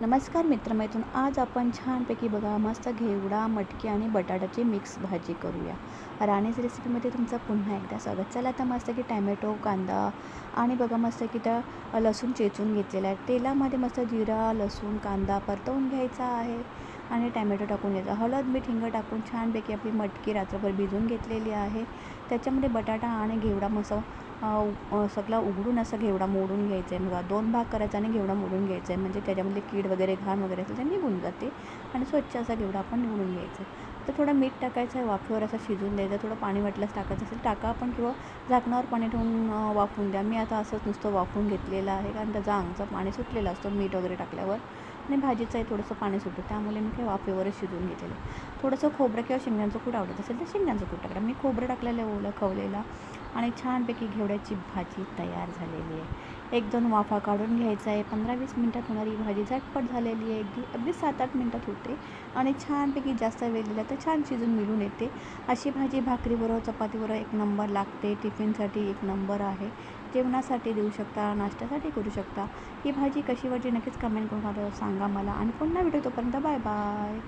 नमस्कार मित्रमैत्रीण आज आपण छानपैकी बघा मस्त घेवडा मटकी आणि बटाट्याची मिक्स भाजी करूया. राणीच रेसिपीमध्ये तुमचं पुन्हा एकदा स्वागत. चला आता मस्त की टॅमॅटो कांदा आणि बघा मस्त की त्या लसूण चेचून घेतलेला आहे तेलामध्ये मस्त जिरा लसूण कांदा परतवून घ्यायचा आहे आणि टॅमॅटो टाकून घ्यायचा. हळद मीठ हिंग टाकून छानपैकी आपली मटकी रात्रभर भिजून घेतलेली आहे. त्याच्यामध्ये बटाटा आणि घेवडा मस्त सगळा उघडून असा घेवडा मोडून घ्यायचा आहे. बघा दोन भाग करायचा आणि घेवडा मोडून घ्यायचा आहे. म्हणजे त्याच्यामध्ये कीड वगैरे घाण वगैरे असेल ते निघून जाते आणि स्वच्छ असा घेवडा आपण निवडून घ्यायचा आहे. तर थोडं मीठ टाकायचं आहे वाफेवर असं शिजून द्यायचं. थोडं पाणी वाटल्यास टाकायचं असेल टाका आपण किंवा झाकणावर पाणी ठेवून अ, वाफवून द्या. मी आता असंच नुसतं वाफवून घेतलेलं आहे कारण त्याचा अंगचं पाणी सुटलेलं असतं मीठ वगैरे टाकल्यावर. आणि भाजीचंही थोडंसं पाणी सुटतं त्यामुळे मी काही वाफेवरच शिजून घेतलेलं थोडंसं खोबरं किंवा शेंगदाण्याचं कूट आवडत असेल तर शेंगदाण्याचं कूट टाकलं मी खोबरं टाकलेलं आहे ओलं खवलेला. आणि छानपैकी घेवड्याची भाजी तयार झालेली आहे. एक दोन वाफा काढून घ्यायचा आहे. पंधरा वीस मिनटात होणारी भाजी झटपट झालेली आहे. अगदी अगदी सात आठ मिनटात होते. आणि छानपैकी जास्त वेळ दिला तर छान शिजून मिळून येते. अशी भाजी भाकरीबरोबर चपातीबरोबर एक नंबर लागते. टिफिनसाठी एक नंबर आहे. जेवणासाठी देऊ शकता नाश्त्यासाठी करू शकता. ही भाजी कशी वाटली नक्कीच कमेंट करून सांगा मला. आणि पुन्हा व्हिडिओ तोपर्यंत बाय बाय